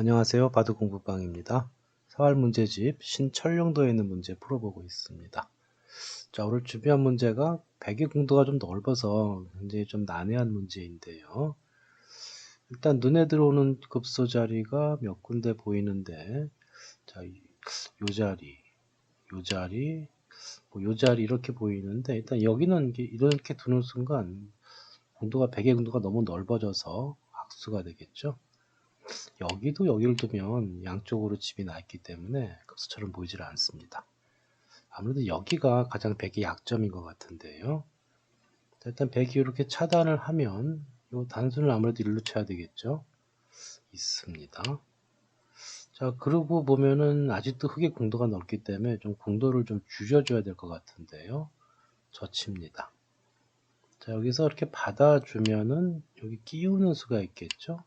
안녕하세요. 바둑공부방입니다. 사활 문제집 신철용도에 있는 문제 풀어보고 있습니다. 자, 오늘 준비한 문제가 백의 공도가 좀 넓어서 굉장히 좀 난해한 문제인데요. 일단 눈에 들어오는 급소 자리가 몇 군데 보이는데 자, 요 자리, 요 자리, 뭐요 자리 이렇게 보이는데 일단 여기는 이렇게 두는 순간 공도가 백의 공도가 너무 넓어져서 악수가 되겠죠. 여기도 여기를 두면 양쪽으로 집이 나 있기 때문에 급수처럼 보이질 않습니다. 아무래도 여기가 가장 백의 약점인 것 같은데요. 일단 백이 이렇게 차단을 하면 이 단수는 아무래도 일로 쳐야 되겠죠. 있습니다. 자, 그러고 보면은 아직도 흙의 공도가 넓기 때문에 좀 공도를 좀 줄여줘야 될 것 같은데요. 젖힙니다. 자, 여기서 이렇게 받아주면은 여기 끼우는 수가 있겠죠.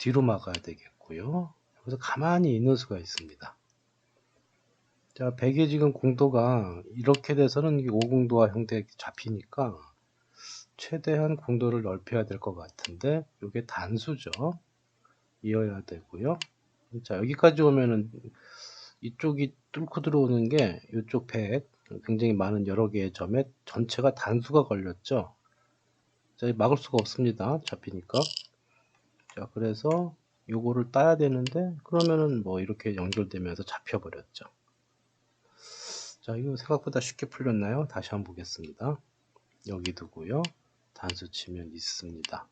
뒤로 막아야 되겠고요. 여기서 가만히 있는 수가 있습니다. 자, 백의 지금 공도가 이렇게 돼서는 5공도와 형태 잡히니까 최대한 공도를 넓혀야 될 것 같은데 이게 단수죠. 이어야 되고요. 자, 여기까지 오면은 이쪽이 뚫고 들어오는 게 이쪽 백 굉장히 많은 여러 개의 점에 전체가 단수가 걸렸죠. 자, 막을 수가 없습니다. 잡히니까. 자, 그래서 요거를 따야 되는데 그러면은 뭐 이렇게 연결되면서 잡혀버렸죠. 자, 이거 생각보다 쉽게 풀렸나요? 다시 한번 보겠습니다. 여기 두고요. 단수 치면 있습니다.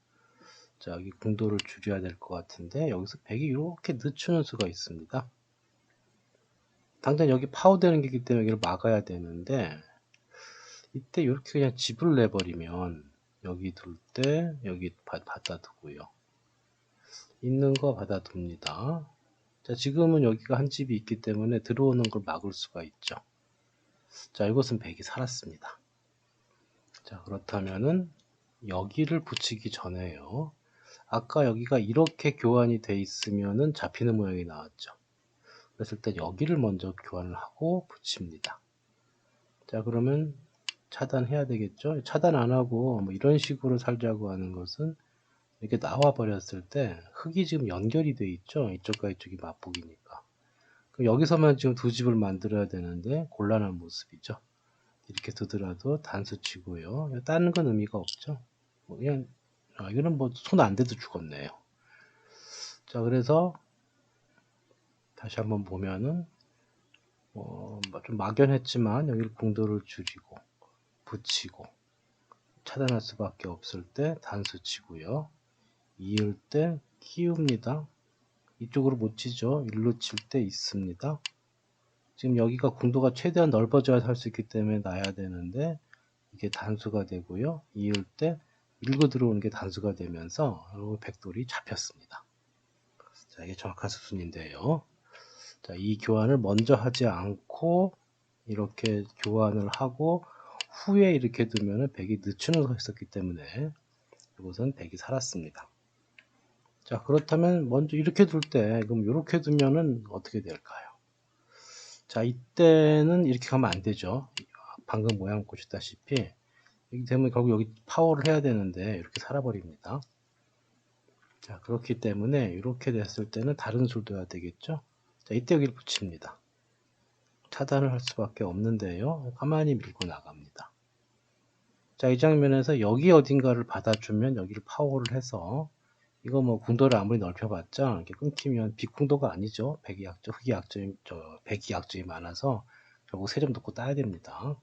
자, 여기 궁도를 줄여야 될 것 같은데 여기서 100이 이렇게 늦추는 수가 있습니다. 당장 여기 파워되는 게기 때문에 여기를 막아야 되는데 이때 이렇게 그냥 집을 내버리면 여기 둘 때 여기 받아 두고요. 있는 거 받아둡니다. 자, 지금은 여기가 한 집이 있기 때문에 들어오는 걸 막을 수가 있죠. 자, 이것은 백이 살았습니다. 자, 그렇다면은 여기를 붙이기 전에요. 아까 여기가 이렇게 교환이 돼 있으면은 잡히는 모양이 나왔죠. 그랬을 때 여기를 먼저 교환을 하고 붙입니다. 자, 그러면 차단해야 되겠죠? 차단 안 하고 뭐 이런 식으로 살자고 하는 것은 이렇게 나와 버렸을 때 흙이 지금 연결이 돼 있죠? 이쪽과 이쪽이 맞복이니까. 여기서만 지금 두 집을 만들어야 되는데 곤란한 모습이죠? 이렇게 두더라도 단수 치고요. 다른 건 의미가 없죠? 뭐 그냥 아, 이거는 뭐 손 안 대도 죽었네요. 자 그래서 다시 한번 보면은 어, 뭐좀 막연했지만 여기를 공도를 줄이고 붙이고 차단할 수밖에 없을 때 단수 치고요 이을 때 키웁니다. 이쪽으로 못 치죠. 일로 칠 때 있습니다. 지금 여기가 궁도가 최대한 넓어져야 할 수 있기 때문에 놔야 되는데 이게 단수가 되고요. 이을 때 밀고 들어오는 게 단수가 되면서 백돌이 잡혔습니다. 자, 이게 정확한 수순인데요. 자, 이 교환을 먼저 하지 않고 이렇게 교환을 하고 후에 이렇게 두면 백이 늦추는 거 있었기 때문에 이것은 백이 살았습니다. 자 그렇다면 먼저 이렇게 둘 때 그럼 이렇게 두면은 어떻게 될까요? 자 이때는 이렇게 가면 안 되죠. 방금 모양 보셨다시피 이렇게 되면 결국 여기 파워를 해야 되는데 이렇게 살아버립니다. 자 그렇기 때문에 이렇게 됐을 때는 다른 수를 둬야 되겠죠. 자 이때 여기를 붙입니다. 차단을 할 수밖에 없는데요. 가만히 밀고 나갑니다. 자, 이 장면에서 여기 어딘가를 받아주면 여기를 파워를 해서 이거 뭐 궁도를 아무리 넓혀봤자 이렇게 끊기면 비궁도가 아니죠. 백이 약점, 흑이 약점이, 저, 백이 약점이 많아서 결국 세점 놓고 따야 됩니다.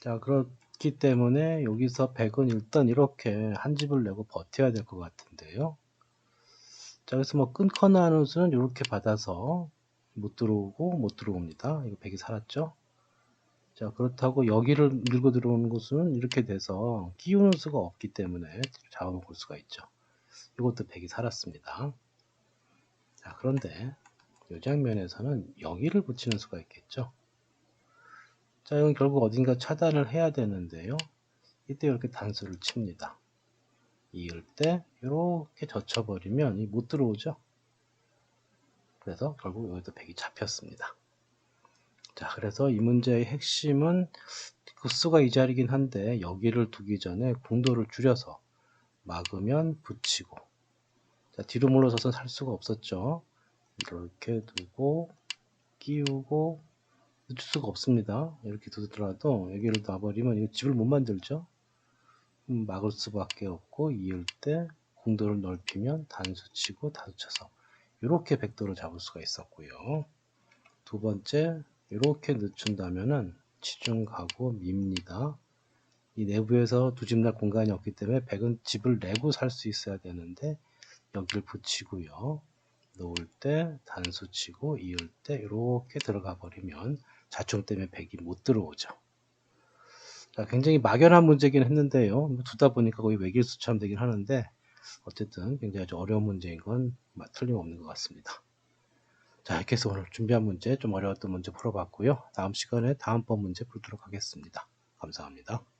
자, 그렇기 때문에 여기서 백은 일단 이렇게 한 집을 내고 버텨야 될 것 같은데요. 자, 그래서 뭐 끊거나 하는 수는 이렇게 받아서 못 들어오고 못 들어옵니다. 이거 백이 살았죠. 자, 그렇다고 여기를 밀고 들어오는 곳은 이렇게 돼서 끼우는 수가 없기 때문에 잡아볼 수가 있죠. 이것도 100이 살았습니다. 자, 그런데 이 장면에서는 여기를 붙이는 수가 있겠죠. 자, 이건 결국 어딘가 차단을 해야 되는데요. 이때 이렇게 단수를 칩니다. 이을 때 이렇게 젖혀버리면 못 들어오죠. 그래서 결국 여기도 100이 잡혔습니다. 자, 그래서 이 문제의 핵심은 그 수가 이 자리긴 한데 여기를 두기 전에 공도를 줄여서 막으면 붙이고 자, 뒤로 물러서서 살 수가 없었죠. 이렇게 두고 끼우고 늦출 수가 없습니다. 이렇게 두더라도 여기를 놔버리면 이거 집을 못 만들죠. 음, 막을 수밖에 없고 이을 때 공도를 넓히면 단수 치고 다수 쳐서 이렇게 백도를 잡을 수가 있었고요. 두 번째 이렇게 늦춘다면은 치중 가고 밉니다. 이 내부에서 두 집 날 공간이 없기 때문에 백은 집을 내고 살 수 있어야 되는데 여기를 붙이고요. 놓을 때 단수 치고 이을 때 이렇게 들어가 버리면 자충 때문에 백이 못 들어오죠. 자, 굉장히 막연한 문제긴 했는데요. 뭐 두다 보니까 거의 외길수처럼 되긴 하는데 어쨌든 굉장히 아주 어려운 문제인 건 틀림없는 것 같습니다. 자, 이렇게 해서 오늘 준비한 문제 좀 어려웠던 문제 풀어봤고요. 다음 시간에 다음번 문제 풀도록 하겠습니다. 감사합니다.